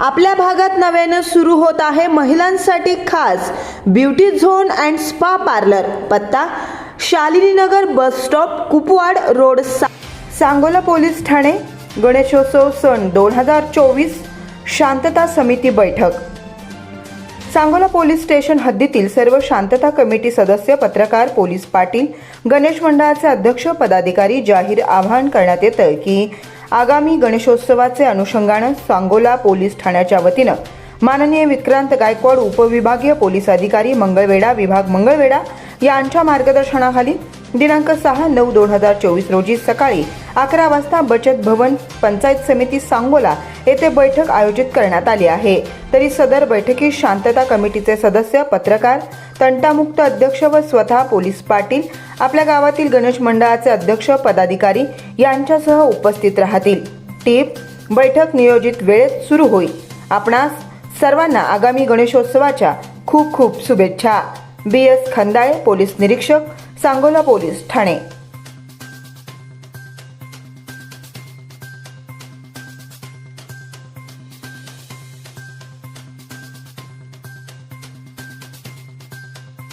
आपल्या भागात नव्यानं सुरू होत आहे महिलांसाठी खास beauty zone and spa parlour. पत्ता Shalininagar bus stop Kupwad road सा सांगोला पोलीस ठाणे गणेशोत्सव सण दोन हजार चोवीस शांतता समिती बैठक. सांगोला पोलीस स्टेशन हद्दीतील सर्व शांतता कमिटी सदस्य पत्रकार पोलीस पाटील गणेश मंडळाचे अध्यक्ष पदाधिकारी जाहीर आवाहन करण्यात येतं की आगामी गणेशोत्सवाचे अनुषंगानं सांगोला पोलीस ठाण्याच्या वतीनं माननीय विक्रांत गायकवाड उपविभागीय पोलीस अधिकारी मंगळवेढा विभाग मंगळवेढा यांच्या मार्गदर्शनाखाली दिनांक सहा नऊ दोन हजार चोवीस रोजी सकाळी अकरा वाजता बचत भवन पंचायत समिती सांगोला येथे बैठक आयोजित करण्यात आली आहे. तरी सदर बैठकीत शांतता कमिटीचे सदस्य पत्रकार तंटामुक्त अध्यक्ष व स्वतः पोलीस पाटील आपल्या गावातील गणेश मंडळाचे अध्यक्ष पदाधिकारी यांच्यासह उपस्थित राहतील. टीप बैठक नियोजित वेळेत सुरू होईल. आपणास सर्वांना आगामी गणेशोत्सवाच्या खूप खूप शुभेच्छा. बी एस खंदाळे पोलीस निरीक्षक सांगोला पोलीस ठाणे.